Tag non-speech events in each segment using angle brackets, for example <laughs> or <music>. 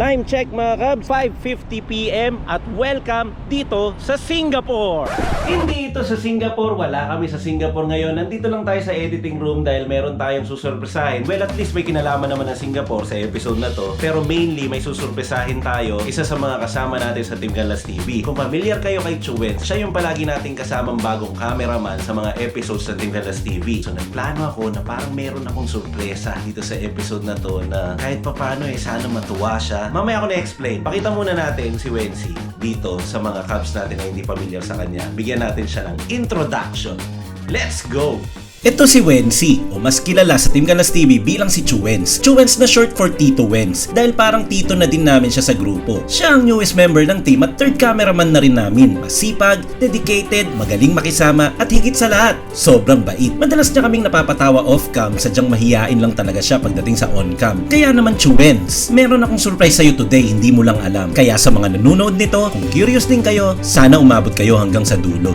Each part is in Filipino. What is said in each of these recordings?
Time check mga kabs, 5.50pm at welcome dito sa Singapore! Hindi ito sa Singapore, wala kami sa Singapore ngayon. Nandito lang tayo sa editing room dahil meron tayong susurpresahin. Well, at least may kinalaman naman ng Singapore sa episode na to. Pero mainly, may susurpresahin tayo isa sa mga kasama natin sa Team Galas TV. Kung familiar kayo kay Chuwet, siya yung palagi nating kasamang bagong cameraman sa mga episodes ng Team Galas TV. So nagplano ako na parang meron akong sorpresa dito sa episode na to na kahit papano eh, sana matuwa siya. Mamaya ako na-explain. Pakita muna natin si Wency dito sa mga cubs natin na hindi familiar sa kanya. Bigyan natin siya ng introduction. Let's go! Ito si Wency, o mas kilala sa Team Galas TV bilang si Chuwens. Chuwens na short for Tito Wens, dahil parang tito na din namin siya sa grupo. Siya ang newest member ng team at third cameraman na rin namin. Masipag, dedicated, magaling makisama, at higit sa lahat, sobrang bait. Madalas niya kaming napapatawa off-cam, sadyang mahiyain lang talaga siya pagdating sa on-cam. Kaya naman Chuwens, meron akong surprise sa'yo today, hindi mo lang alam. Kaya sa mga nanonood nito, kung curious din kayo, sana umabot kayo hanggang sa dulo.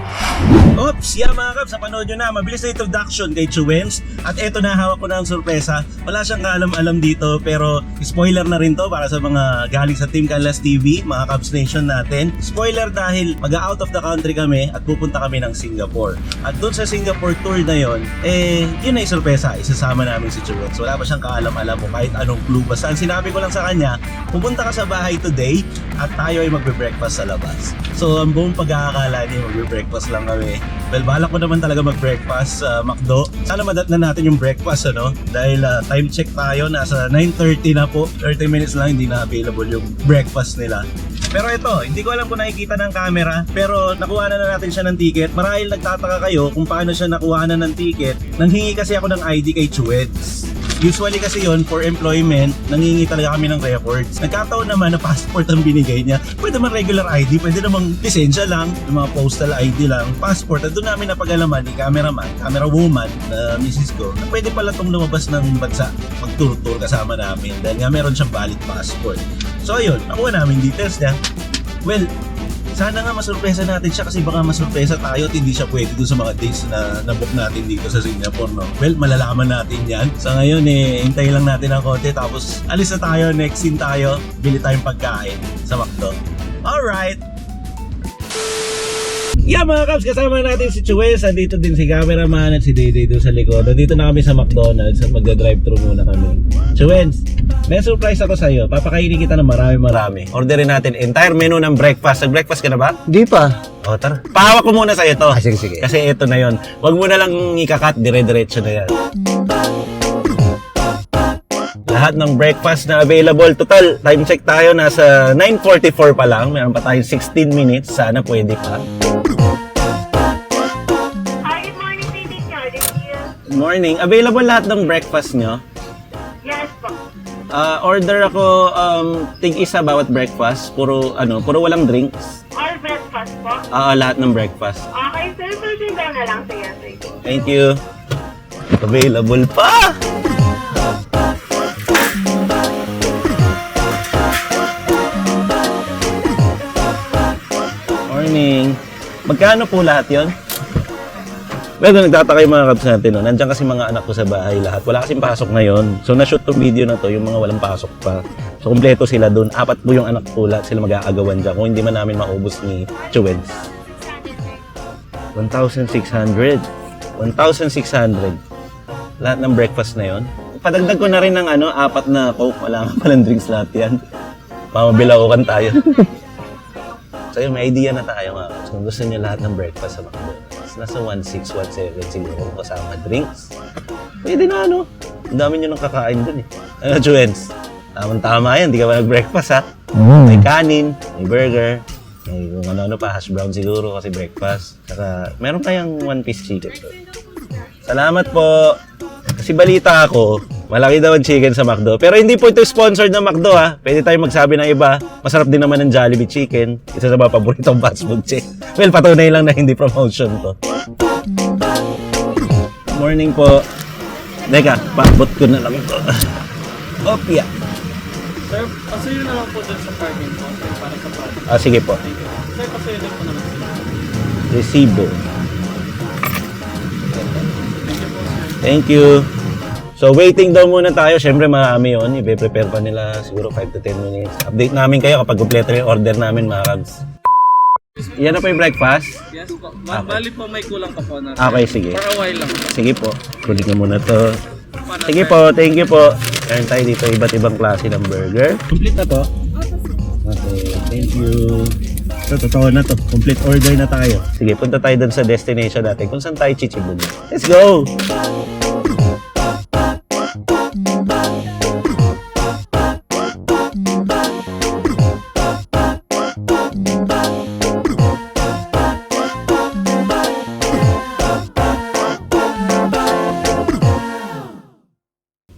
Oops! Yeah mga kabs, napanood nyo na. Mabilis na introduction kay Chuwens. At eto na, hawak ko na ang sorpresa. Wala siyang kaalam-alam dito, pero spoiler na rin to para sa mga galing sa Team Canlas TV, mga Cubs Nation natin. Spoiler dahil mag-out of the country kami at pupunta kami ng Singapore. At doon sa Singapore tour na yon, eh, yun yung sorpresa. Isasama namin si Chuwens. Wala pa siyang kaalam-alam o kahit anong clue. Basta sinabi ko lang sa kanya, pupunta ka sa bahay today at tayo ay magbe-breakfast sa labas. So, ang buong pagkakakala niya, magbe-breakfast lang kami. Well, balak ko naman talaga mag-breakfast sa McDo. Sana madat na natin yung breakfast, ano? Dahil ah, time check tayo, nasa 9.30 na po. 30 minutes lang, hindi na available yung breakfast nila. Pero ito, hindi ko alam kung nakikita ng camera, pero nakuha na, na natin siya ng ticket. Marahil nagtataka kayo kung paano siya nakuha na ng ticket. Nanghingi kasi ako ng ID kay Chuwets. Usually kasi yon for employment, nangingi talaga kami ng records. Nagkataon naman na passport ang binigay niya. Pwede naman regular ID, pwede namang lisensya lang, yung mga postal ID lang, passport. At doon namin napag-alaman ni cameraman, camera woman, na misis ko, na pwede pala itong lumabas ng bansa, mag-tour-tour kasama namin. Dahil nga meron siyang valid passport. So ayun, nakuha namin details niya. Well, sana nga masurpresa natin siya kasi baka masurpresa tayo at hindi siya pwede dun sa mga days na nabook natin dito sa Singapore, no? Well, malalaman natin yan. Sa ngayon, eh, hintay lang natin ang konti tapos alis na tayo, next scene tayo, bili tayong pagkain sa McDo. Alright! Yeah mga Cubs, kasama natin si Chuwes, andito din si cameraman at si Dede doon sa likod. Nandito na kami sa McDonald's at magda-drive-thru muna kami. Chuwes, may surprise ako sa iyo. Papakainin kita ng marami-marami. Orderin natin entire menu ng breakfast. Nag-breakfast ka na ba? Di pa. O tara. Pahawak ko muna sa ito. Ah, sige, sige. Kasi ito na yon. Huwag mo na lang ikakat, dire-diretso na yan. Lahat ng breakfast na available. Total, time check tayo. Nasa 9.44 pa lang. Meron pa tayong 16 minutes. Sana pwede pa. Hi, good morning, baby morning. Available lahat ng breakfast nyo. Yes po. Ah, order ako um, tig isa bawat breakfast. Puro ano, puro walang drinks. Or breakfast po. Ah, lahat ng breakfast. Okay, sir. Daw na lang sa sir. Thank you. Available pa. Morning. Magkano po lahat yon? Kung nagtataka yung mga kabs natin, no? nandiyan kasi mga anak ko sa bahay lahat. Wala kasing pasok ngayon. So, na-shoot tong video na to, yung mga walang pasok pa. So, kumpleto sila doon. Apat po yung anak ko, lahat sila mag-aagawan dyan. Kung hindi man namin maubos ni Chuwens. 1,600. 1,600. Lahat ng breakfast na yon. Padagdag ko na rin ng ano, apat na coke. Wala nga palang drinks lahat yan. Mamabilaukan tayo. <laughs> so yun, may idea na tayo nga. So, kung gusto niyo lahat ng breakfast sa McDonald's, nasa 1,600, 1,700 siguro kasama drinks. Pwede na ano. Ang dami nyo nang kakain dun eh. Ano, Chuens? Tamang-tama yan, di ka ba nag-breakfast ha? May kanin, may burger, may kung ano-ano pa, hash brown siguro kasi breakfast. Saka, meron kayang one-piece chicken. Salamat po. Kasi balita ako, malaki daw ang chicken sa McDo. Pero hindi po ito sponsored ng McDo ha. Pwede tayong magsabi ng iba. Masarap din naman ng Jollibee Chicken. Isa sa mga paboritong fast food chain. Well, patunay lang na hindi promotion to. Morning po. Teka, paabot ko na lang ito. <laughs> Opya. Sir, pasuyo na lang po dun sa parking po para sa parking. Ah, sige po. Sir, pasuyo din po naman sila. Resibo. Thank you. Thank you. So waiting daw muna tayo. Siyempre marami yun. Ibe-prepare pa nila siguro 5 to 10 minutes. Update namin kayo kapag kompleto yung order namin mga kabs. Yan na po yung breakfast? Yes po. Ma- Bali po may kulang pa po na. Okay, sige. For a while lang. Sige po. Kulit na muna to. Para Sige po, thank you po. Meron tayo dito iba't ibang klase ng burger. Complete na to? Okay, thank you. So, totoo na to. Complete order na tayo. Sige, punta tayo dun sa destination natin kung saan tayo chichibog. Let's go!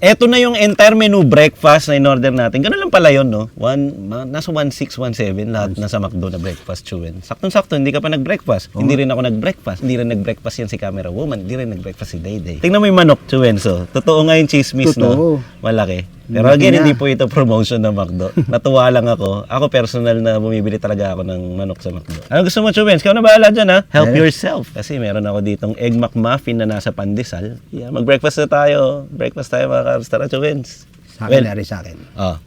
Eto na yung entire menu breakfast na in-order natin. Ganun lang pala yun, no? One, ma- nasa 1617 lahat nasa McDo na breakfast chewin. Saktong-sakto, hindi ka pa nag-breakfast. Hindi rin ako nag-breakfast. Hindi rin nag-breakfast yan si camera woman. Hindi rin nag-breakfast si Dayday. Tingnan mo yung manok, chewin. So, totoo nga yung chismis, Totoo. no? Malaki. Pero again, hindi po ito promotion ng McDo. Natuwa lang ako. Ako personal na bumibili talaga ako ng manok sa McDo. Ano gusto mo, Chubens? Ikaw na bahala dyan, ha? Help Eh. yourself. Kasi meron ako ditong egg McMuffin na nasa pandesal. Yeah, mag-breakfast na tayo. Breakfast tayo, mga kabs. Tara, Chubens. Sa akin Well, na rin sa akin. Ah.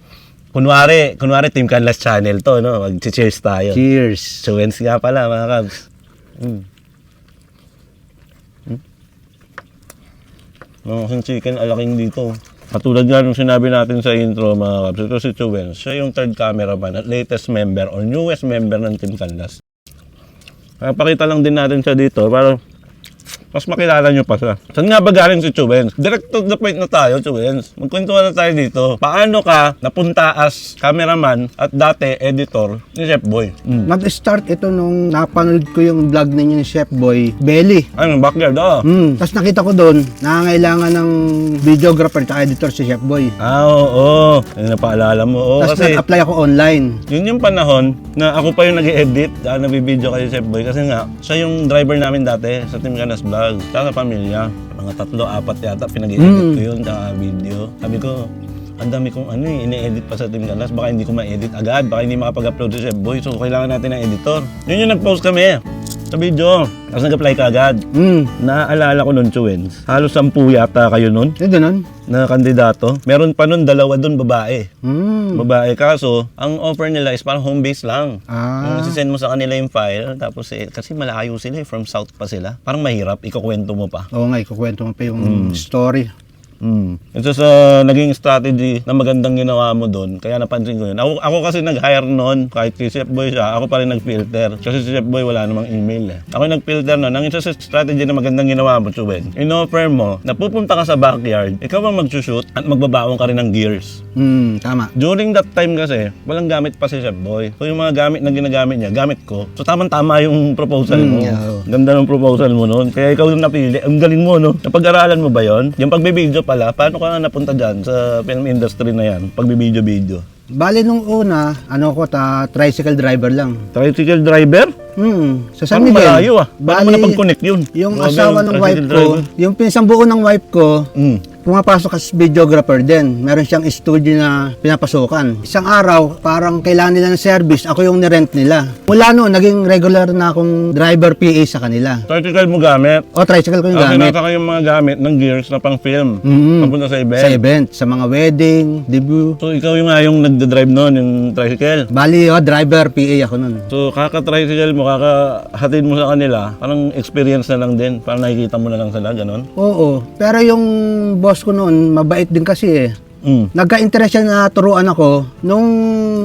Kunwari, kunwari Team Canlas channel to, no? Mag-cheers tayo. Cheers. Chubens nga pala, mga kabs. Mm. Mm. Kasing chicken, alaking dito. Katulad nga nung sinabi natin sa intro mga kabs, ito si Chuwen, siya yung third cameraman at latest member or newest member ng Team Canlas. Pakita lang din natin siya dito para mas makilala nyo pa siya. Saan nga ba galing si Chuwens? Direct to the point na tayo, Chuwens. Magkwentuhan na tayo dito. Paano ka napunta as cameraman at dati editor ni Chef Boy? Mm. Nag-start ito nung napanood ko yung vlog ninyo ni Chef Boy, Belly. Ano, backyard, oh. Hmm. Tapos nakita ko doon, nangangailangan ng videographer at editor si Chef Boy. Ah, oo. oo. Ano napaalala mo? Oo, Tapos kasi nag-apply ako online. yun yung panahon na ako pa yung nag edit dahil nabibideo kay Chef Boy. Kasi nga, siya yung driver namin dati sa Team Canas Vlog. Tsaka sa pamilya. Mga tatlo, apat yata pinag-edit Mm. ko yun, tsaka video. Sabi ko, ang dami kong ano eh, ine-edit pa sa Team Canas. Baka hindi ko ma-edit agad. Baka hindi makapag-upload si Chef Boy. So, kailangan natin ng editor. Yun yung nag-post kami sa video. Tapos nag-apply ka agad. Hmm. Naaalala ko nun, Chuwens. Halos sampu yata kayo nun Eh, ganun. na kandidato. Meron pa nun dalawa dun babae. Hmm. Babae. Kaso, ang offer nila is parang home base lang. Ah. Yung send mo sa kanila yung file, tapos eh, kasi malayo sila eh, from south pa sila. Parang mahirap, ikukwento mo pa. Oo nga, ikukwento mo pa yung Hmm. story. Mm. Ito sa naging strategy na magandang ginawa mo doon, kaya napansin ko yun. Ako, ako kasi nag-hire noon, kahit si Chef Boy siya, ako pa rin nag-filter. Kasi si Chef Boy wala namang email eh. Ako yung nag-filter noon. Ang isa sa strategy na magandang ginawa mo, Chuben, in-offer mo na pupunta ka sa backyard, ikaw ang mag-shoot at magbabaon ka rin ng gears. Hmm, tama. During that time kasi, walang gamit pa si Chef Boy. So yung mga gamit na ginagamit niya, gamit ko. So tamang-tama yung proposal mo. Mm, yeah, oo. Ganda ng proposal mo noon. Kaya ikaw yung napili. Ang galing mo, no? Napag-aralan mo ba yon? Yung pagbibideo pala, paano ka napunta dyan sa film industry na yan? Pagbibideo-video. Bale nung una, ano ko, ta tricycle driver lang. Tricycle driver? Hmm, sa San Parang Miguel. malayo ah. Paano mo napag-connect yun? Yung Grabe asawa ng tricycle wife ko, driver. yung pinsang buo ng wife ko, Mm. Pumapasok as videographer din. Meron siyang studio na pinapasukan. Isang araw, parang kailangan nila ng service, ako yung nirent nila. Mula noon, naging regular na akong driver PA sa kanila. Tricycle mo gamit? O, tricycle ko yung Ah, gamit. sinasa ka yung mga gamit ng gears na pang film. Mhm. Papunta sa event. Sa event, sa mga wedding, debut. So ikaw yung nga yung nagda-drive noon, yung tricycle. Bali, oh, driver PA ako nun. So, kaka-tricycle mo, kakahatid mo sa kanila, parang experience na lang din. Parang nakikita mo na lang sila, ganon. Oo. Pero yung boss ko noon, mabait din kasi eh. Mm. Nagka-interest siya na turuan ako nung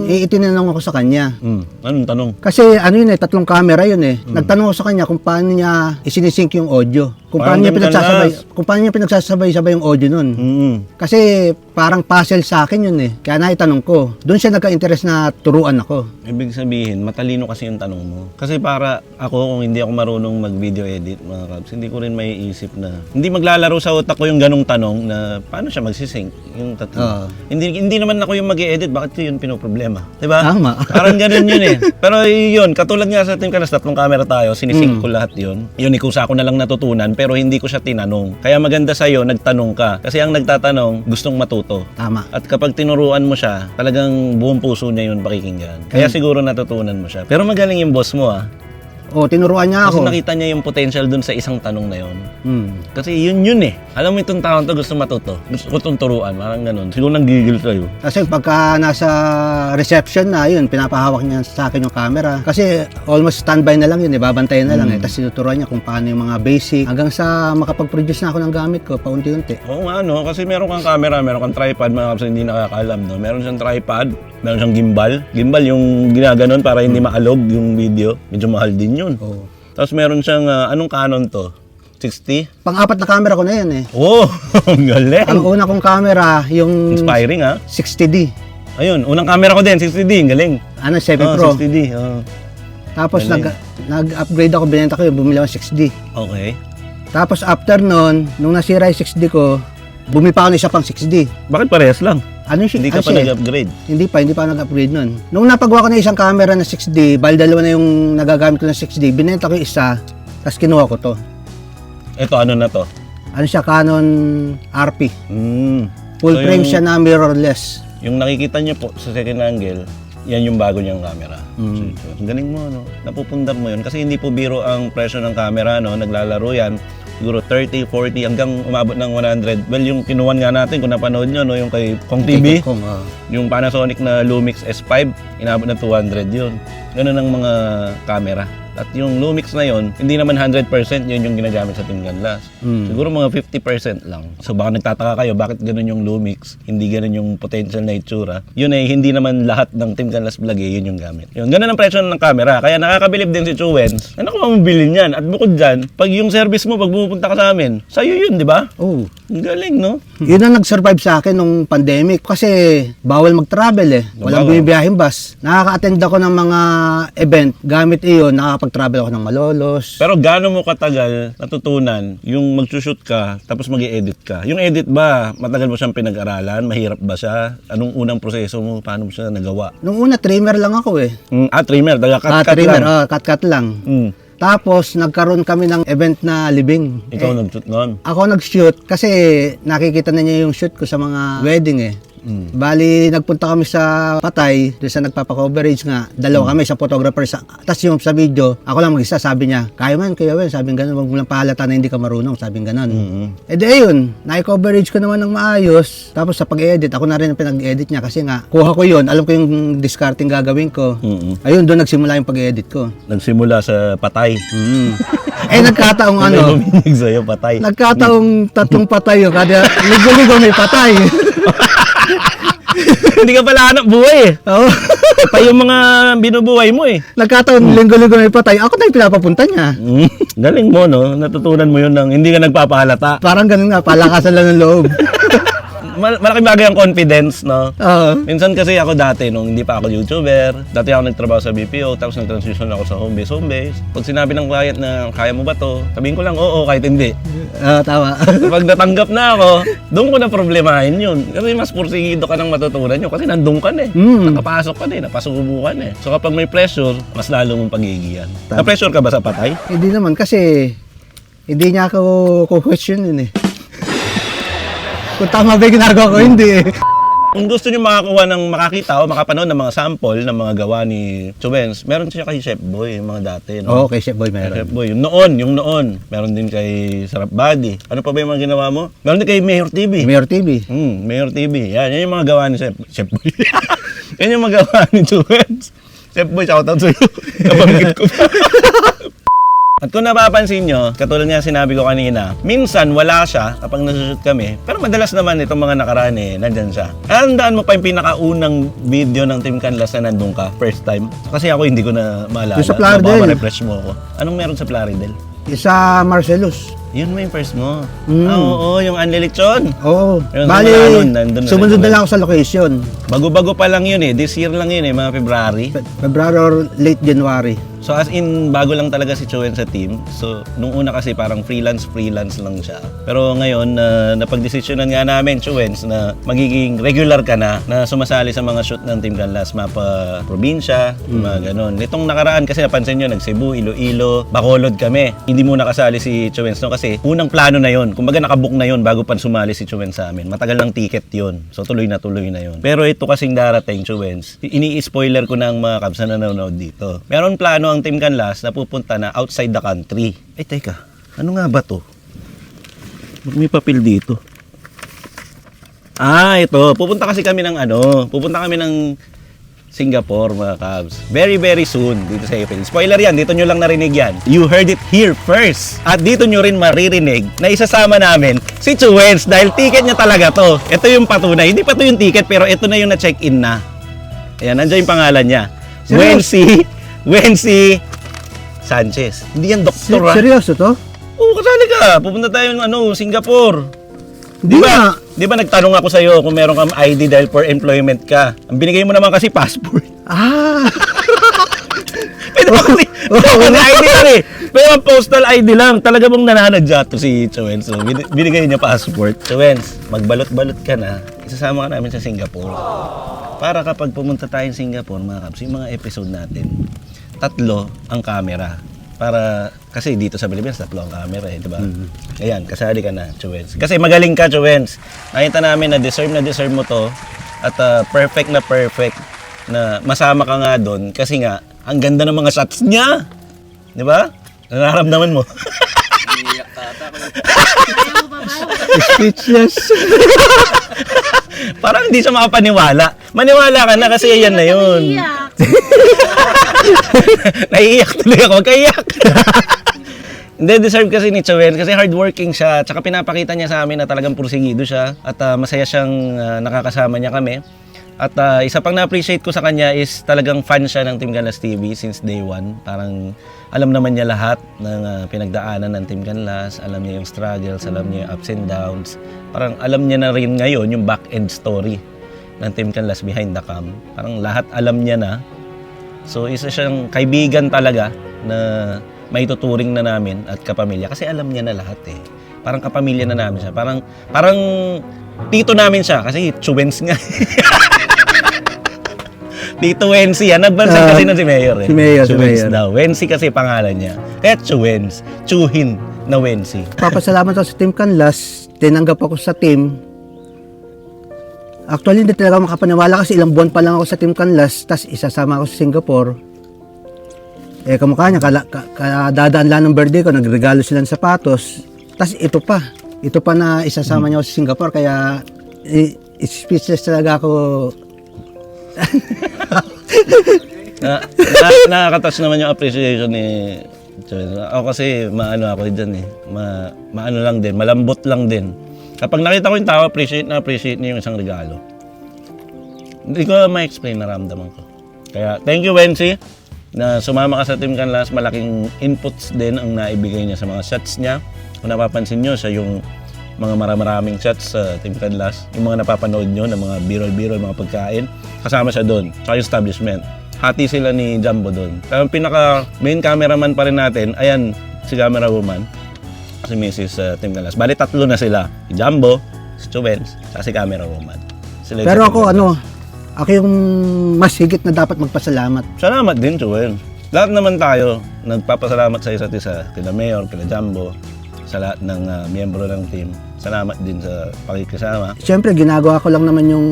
iitinanong ako sa kanya. Mm. Anong tanong? Kasi ano yun eh, tatlong camera yun eh. Nagtanong ako sa kanya kung paano niya isinisync yung audio. Kung Parang paano niya pinagsasabay, kung paano niya pinagsasabay-sabay yung audio nun. Mm. Kasi parang puzzle sa akin yun eh. Kaya naitanong ko. Doon siya nagka-interest na turuan ako. Ibig sabihin, matalino kasi yung tanong mo. Kasi para ako, kung hindi ako marunong mag-video edit, mga kabs, hindi ko rin maiisip na, hindi maglalaro sa utak ko yung ganong tanong na paano siya magsisync, yung tatlo. Oo. Hindi, hindi naman ako yung mag-edit, bakit ko yun pinoproblema? Diba? Tama. Parang ganun yun eh. <laughs> Pero yun, katulad nga sa Team Kanas, tatlong camera tayo, sinisync ko lahat yun. Yun, ikusa ko na lang natutunan, pero hindi ko siya tinanong. Kaya maganda sa'yo, nagtanong ka. Kasi ang nagtatanong, gustong matuto. Tama. At kapag tinuruan mo siya, talagang buong puso niya yun pakikinggan. Kaya siguro natutunan mo siya. Pero magaling yung boss mo ah. O, tinuruan niya Kasi ako. nakita niya yung potential dun sa isang tanong na yun. Hmm. Kasi yun yun eh. Alam mo itong taon to gusto matuto. Gusto ko itong turuan. Parang ganun. Siguro nang gigil sa'yo. Kasi pagka nasa reception na, yun, pinapahawak niya sa akin yung camera. Kasi almost standby na lang yun, eh, babantayan na lang eh. Tapos tinuturuan niya kung paano yung mga basic. Hanggang sa makapag-produce na ako ng gamit ko, paunti-unti. Oo nga no, kasi meron kang camera, meron kang tripod, mga kapsa hindi nakakaalam no. Meron siyang tripod, meron siyang gimbal. Gimbal yung ginaganon para hindi maalog yung video. Medyo mahal din yun. Oo. Tapos meron siyang, ah, anong Canon to? 60? Pang-apat na camera ko na yan eh. Oh, <laughs> ang galing. Ang una kong camera, yung Inspiring ha. 60D. Ayun, unang camera ko din, 60D, ang galing. Ano, 7 Oh, Pro. 60D. oh. Tapos Galing. nag, nag-upgrade ako, binenta ko yung bumili ako ng 6D. Okay. Tapos after nun, nung nasira yung 6D ko, bumili pa ako ng isa pang 6D. Bakit parehas lang? Ano yung Hindi ka ano pa siya nag-upgrade. Hindi pa, hindi pa nag-upgrade nun. Nung napagawa ko na isang camera na 6D, bali dalawa na yung nagagamit ko na 6D, binenta ko yung isa, tapos kinuha ko to. Ito, ano na to? Ano siya, Canon RP. Mm. Full So, frame yung- siya na mirrorless. Yung nakikita niyo po sa second angle, yan yung bago niyang camera. Mm. So, galing mo, no? Napupundar mo yun. Kasi hindi po biro ang presyo ng camera, no? Naglalaro yan. Siguro 30, 40, hanggang umabot ng 100. Well, yung kinuwan nga natin, kung napanood nyo, no? Yung kay Kong TV, Kung, ah. yung Panasonic na Lumix S5, inabot ng 200 yun. Ganun ang mga camera. At yung Lumix na yon, hindi naman 100% yun yung ginagamit sa Team Gunlas. Mm. Siguro mga 50% lang. So baka nagtataka kayo, bakit ganun yung Lumix, hindi ganun yung potential na itsura. Yun ay hindi naman lahat ng Team Gunlas vlog eh, yun yung gamit. Yun, ganun ang presyo ng camera. Kaya nakakabilib din si Chuwens. Ano ko mamabili niyan? At bukod dyan, pag yung service mo, pag pupunta ka sa amin, sa'yo yun, di ba? Oh. Ang galing, no? <laughs> Yun ang nag-survive sa akin nung pandemic kasi bawal mag-travel eh. Walang bumibiyahing bus. Nakaka-attend ako ng mga event. Gamit iyon, nakakapag-travel ako ng Malolos. Pero gaano mo katagal natutunan yung mag-shoot ka tapos mag edit ka? Yung edit ba, matagal mo siyang pinag-aralan? Mahirap ba siya? Anong unang proseso mo? Paano mo siya nagawa? Nung una, trimmer lang ako eh. Mm, ah, trimmer. Ah, Taga-cut-cut trimmer, lang. oh, cut-cut lang. Mm. Tapos, nagkaroon kami ng event na libing. Ikaw Eh, nag-shoot noon. ako nag-shoot kasi nakikita na niya yung shoot ko sa mga wedding eh. Mm. Bali, nagpunta kami sa Patay, doon sa nagpapa-coverage nga. Dalawa kami, sa photographer. Sa, Tapos yung sa video, ako lang mag-isa, sabi niya, kaya man, kaya man, sabi ganun, wag mo lang pahalata na hindi ka marunong, sabi ganun. Mm-hmm. E di ayun, na-coverage ko naman ng maayos. Tapos sa pag-edit, ako na rin ang pinag-edit niya kasi nga, kuha ko yun, alam ko yung discarding gagawin ko. Mm-mm. Ayun, doon nagsimula yung pag-edit ko. Nagsimula sa patay. Mm. eh, nagkataong Ano? ano, May sa'yo, patay. nagkataong tatlong patay yun, kada ligo-ligo may patay. <laughs> Hindi ka pala anak buhay eh. Oo. Patay yung mga binubuhay mo eh. Nagkataon, linggo-linggo may patay. Ako na yung pinapapunta niya. Mm. Galing mo, no? Natutunan mo yun ng hindi ka nagpapahalata. Parang ganun nga, palakasan lang ng loob. <laughs> Mal- malaking bagay ang confidence, no? Oo. Minsan kasi ako dati, nung hindi pa ako YouTuber, dati ako nagtrabaho sa BPO, tapos nag-transition ako sa home base, home base. Pag sinabi ng client na, kaya mo ba to? Sabihin ko lang, oo, kahit hindi. Oo, tama. <laughs> Pag natanggap na ako, doon ko na problemahin yun. Kasi mas pursigido ka ng matutunan yun kasi nandun ka na eh. Mm. Nakapasok ka na eh, napasubo ka na eh. So kapag may pressure, mas lalo mong pagigiyan. Na-pressure ka ba sa patay? Hindi naman kasi hindi niya ako ko-question yun eh. Kung tama ba yung ginagawa ko, hindi eh. Kung gusto niyo makakuha ng makakita o makapanood ng mga sample ng mga gawa ni Chubens, meron siya kay Chef Boy, yung mga dati. No? Oo, kay Chef Boy Kay meron. Chef Boy, yung noon, yung noon. Meron din kay Sarap Body. Ano pa ba yung mga ginawa mo? Meron din kay Mayor TV. Mayor TV. Hmm, Mayor TV. Yan, yan yung mga gawa ni Chef, Chef Boy. <laughs> yan yung mga gawa ni Chubens. Chef Boy, shoutout sa iyo. <laughs> Nabanggit ko pa. At kung napapansin nyo, katulad nga sinabi ko kanina, minsan wala siya kapag nasushoot kami, pero madalas naman itong mga nakaraan eh, nandyan siya. Handaan mo pa yung pinakaunang video ng Team Canlas na nandun ka, first time. Kasi ako hindi ko na maalala. Yung sa Plaridel. refresh mo ako. Anong meron sa Plaridel? Isa Marcelos. Yun mo yung first mo. Mm. Ah, oo, yung Anlelechon. Oo. Ayun, Bali, nandun na sumunod na lang ako sa location. Bago-bago pa lang yun eh. This year lang yun eh, mga February. Fe- February or late January. So as in, bago lang talaga si Chuen sa team. So, nung una kasi parang freelance-freelance lang siya. Pero ngayon, na napagdesisyonan nga namin, Chuens, na magiging regular ka na, na sumasali sa mga shoot ng Team Canlas, mapa probinsya, mga ganon. Itong nakaraan kasi napansin nyo, nag-Cebu, Iloilo, Bacolod kami. Hindi muna kasali si Chuens no kasi unang plano na yon. Kumbaga nakabook na yon bago pa sumali si Chuens sa amin. Matagal ng ticket yon. So tuloy na tuloy na yon. Pero ito kasing darating, Chuens, ini-spoiler ko ng mga kabs na nanonood dito. Meron plano ang Team Canlas na pupunta na outside the country. Eh, teka. Ano nga ba to? May papel dito. Ah, ito. Pupunta kasi kami ng ano. Pupunta kami ng Singapore, mga Cubs. Very, very soon dito sa April. Spoiler yan, dito nyo lang narinig yan. You heard it here first. At dito nyo rin maririnig na isasama namin si Chuwens dahil ticket niya talaga to. Ito yung patunay. Hindi pa to yung ticket pero ito na yung na-check-in na. Ayan, nandiyan yung pangalan niya. Wensi, Wensi Sanchez. Hindi yan doktor ah. seryoso to? Oo, kasali ka. Pupunta tayo ng ano, Singapore. Di nga. ba? Di ba nagtanong ako sa iyo kung meron kang ID dahil for employment ka? Ang binigay mo naman kasi passport. <laughs> Ah, Pwede ba kasi? Pwede ID lang eh. Pero ang postal ID lang. Talaga bang nananadya to si Chowens. So, bin- binigay niya passport. Chowens, magbalot-balot ka na. Isasama ka namin sa Singapore. Para kapag pumunta tayo sa Singapore, mga kaps, yung mga episode natin, tatlo ang camera. Para, kasi dito sa Pilipinas, tatlo ang camera eh, di ba? Ayan, kasali ka na, Chowens. Kasi magaling ka, Chowens. Nakita namin na deserve na deserve mo to at ah, perfect na perfect na masama ka nga doon kasi nga, ang ganda ng mga shots niya. Di ba? Nararamdaman mo. <laughs> speechless. Parang hindi siya makapaniwala. Maniwala ka na kasi yan na yun. <laughs> <laughs> Naiiyak tuloy ako. Huwag ka iyak. <laughs> Hindi, deserve kasi ni Chowen kasi hardworking siya. Tsaka pinapakita niya sa amin na talagang pursigido siya. At ah, masaya siyang ah, nakakasama niya kami. At ah, isa pang na-appreciate ko sa kanya is talagang fan siya ng Team Canlas TV since day one. Parang alam naman niya lahat ng ah, pinagdaanan ng Team Canlas. Alam niya yung struggles, alam niya yung ups and downs. Parang alam niya na rin ngayon yung back-end story ng Team Canlas behind the cam. Parang lahat alam niya na. So isa siyang kaibigan talaga na may tuturing na namin at kapamilya kasi alam niya na lahat eh. Parang kapamilya na namin siya. Parang parang tito namin siya kasi Chuwens nga. <laughs> Tito Wensi yan. Nagbansan Ah, kasi na si Mayor eh. si Mayor, si Mayor. daw. Wensi kasi pangalan niya. Kaya Chuwens. Chuhin na Wensi. Papasalamat ako sa Team Canlas. Tinanggap ako sa team. Actually, hindi talaga makapaniwala kasi ilang buwan pa lang ako sa Team Canlas. Tapos isasama ako sa Singapore. Eh, kamukha niya, kala, ka, kadadaan lang ng birthday ko, nagregalo sila ng sapatos. Tapos ito pa. Ito pa na isasama niya ako sa Singapore. Kaya, i- speechless talaga ako. <laughs> na, na, nakaka-touch naman yung appreciation ni Chuwens. Ako kasi maano ako dyan eh. Ma, maano lang din, malambot lang din. Kapag nakita ko yung tao, appreciate na appreciate niya yung isang regalo. Hindi ko ma-explain na ramdaman ko. Kaya thank you Wensi na sumama ka sa Team Canlas. Malaking inputs din ang naibigay niya sa mga shots niya. Kung napapansin nyo, siya yung mga maramaraming shots sa Team Canlas. Yung mga napapanood nyo ng mga birol-birol, mga pagkain. Kasama siya doon. Sa establishment. Hati sila ni Jumbo doon. Ang pinaka main cameraman pa rin natin, ayan, si camera woman si Mrs. uh, Tim Galas. Bali, tatlo na sila. Si Jumbo, si Chubens, at si camera woman. Sila Pero ako, ano, ako yung mas higit na dapat magpasalamat. Salamat din, Chubens. Lahat naman tayo, nagpapasalamat sa isa't isa. Kila Mayor, kila Jumbo, sa lahat ng uh, miyembro ng team. Salamat din sa pakikisama. Siyempre, ginagawa ko lang naman yung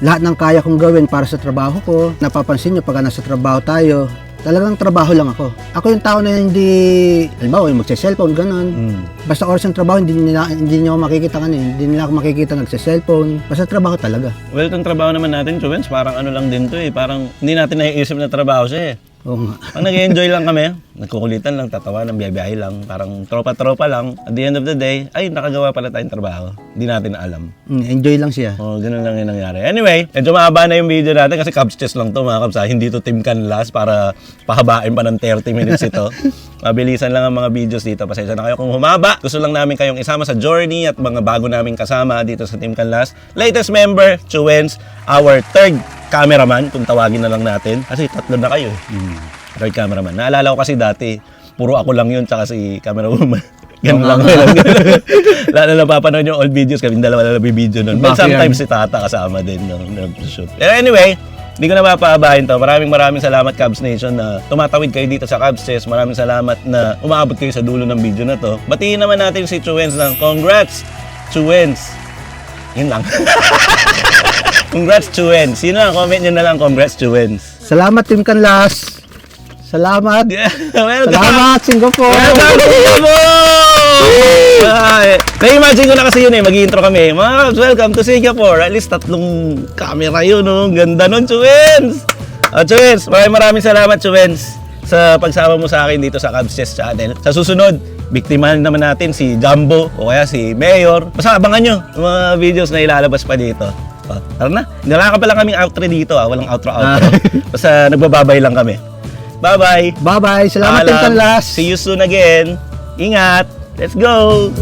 lahat ng kaya kong gawin para sa trabaho ko. Napapansin nyo, pagka nasa trabaho tayo, talagang trabaho lang ako. Ako yung tao na hindi, halimbawa, yung magsa-cellphone, ganun. Mm. Basta oras ng trabaho, hindi nila, hindi nyo ako makikita kan Hindi nila ako makikita nagsa-cellphone. Basta trabaho talaga. Well, itong trabaho naman natin, Chubens, parang ano lang din to eh. Parang hindi natin naiisip na trabaho siya eh. Oo nga. Pag nag-enjoy lang kami, nagkukulitan lang, tatawa ng biyabiyahe lang, parang tropa-tropa lang. At the end of the day, ay, nakagawa pala tayong trabaho. Hindi natin alam. Mm, enjoy lang siya. Oh, ganun lang yung nangyari. Anyway, medyo mahaba na yung video natin kasi Cubs chess lang to mga Cubs ha. Hindi to Team Canlas para pahabain pa ng 30 minutes ito. <laughs> Mabilisan lang ang mga videos dito. Pasensya na kayo kung humaba. Gusto lang namin kayong isama sa journey at mga bago naming kasama dito sa Team Canlas. Latest member, Chuwens, our third cameraman, kung tawagin na lang natin. Kasi tatlo na kayo eh. Third cameraman. Naalala ko kasi dati, puro ako lang yun tsaka si camera woman. <laughs> Ganun lang. Lang. <laughs> Lalo na napapanood yung old videos, kami dalawa na video nun. But Bakit sometimes si Tata kasama din no, nag-shoot. Pero anyway, hindi ko na mapaabahin to. Maraming maraming salamat Cubs Nation na tumatawid kayo dito sa Cubs Chess. Maraming salamat na umabot kayo sa dulo ng video na to. Batiin naman natin si Chuwens ng congrats, Chuwens. Yun lang. <laughs> congrats, Chuwens. Sino na? Comment nyo na lang, congrats, Chuwens. Salamat, Team Canlas. Salamat. <laughs> Welcome! Salamat, Singapore. To Singapore! Ay, Na-imagine ko na kasi yun eh, mag-intro kami. Mga kabs, welcome to Singapore. At least tatlong camera yun, oh. Ganda nun, Chuwens! Oh, Chuwens, maraming maraming salamat, Chuwens, sa pagsama mo sa akin dito sa Cubs Chess Channel. Sa susunod, biktimahan naman natin si Jumbo o kaya si Mayor. Basta abangan nyo yung mga videos na ilalabas pa dito. Oh, tara na. Wala ka pala kaming outro dito ah. Walang outro-outro. Basta nagbababay lang kami. Bye-bye! Bye-bye. Salamat, Paalam. Canlas. See you soon again. Ingat. Let's go.